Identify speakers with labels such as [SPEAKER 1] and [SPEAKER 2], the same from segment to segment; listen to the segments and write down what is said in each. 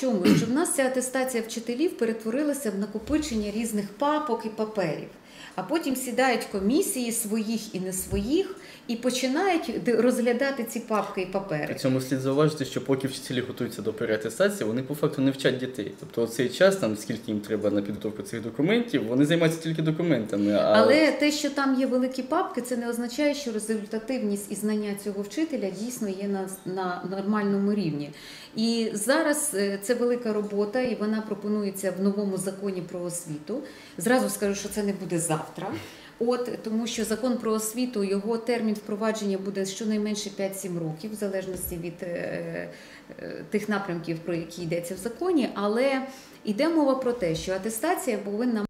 [SPEAKER 1] чому? Що в нас ця атестація вчителів перетворилася в накопичення різних папок і паперів. А потім сідають комісії своїх і не своїх і починають розглядати ці папки і
[SPEAKER 2] При
[SPEAKER 1] папери.
[SPEAKER 2] цьому слід зауважити, що поки вчителі готуються до переатестації, вони по факту не вчать дітей. Тобто цей час, там скільки їм треба на підготовку цих документів, вони займаються тільки документами. А
[SPEAKER 1] Але те, що там є великі папки, це не означає, що результативність і знання цього вчителя дійсно є на, на нормальному рівні. І зараз е, це велика робота, і вона пропонується в новому законі про освіту. Зразу скажу, що це не буде завтра. От тому, що закон про освіту, його термін впровадження буде щонайменше 5-7 років, в залежності від е, е, тих напрямків, про які йдеться в законі. Але йде мова про те, що атестація повинна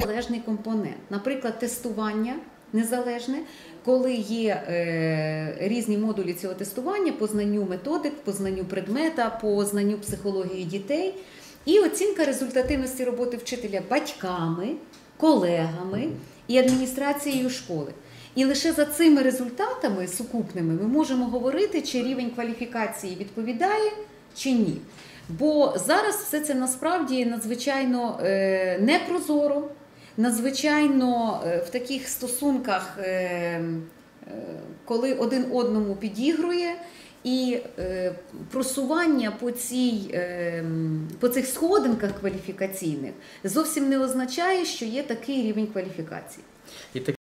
[SPEAKER 1] незалежний компонент, наприклад, тестування незалежне, коли є е, різні модулі цього тестування по знанню методик, по знанню предмета, по знанню психології дітей, і оцінка результативності роботи вчителя батьками, колегами і адміністрацією школи. І лише за цими результатами сукупними ми можемо говорити, чи рівень кваліфікації відповідає чи ні. Бо зараз все це насправді надзвичайно е, непрозоро, надзвичайно е, в таких стосунках, е, коли один одному підігрує, і е, просування по, цій, е, по цих сходинках кваліфікаційних зовсім не означає, що є такий рівень кваліфікації.
[SPEAKER 2] і так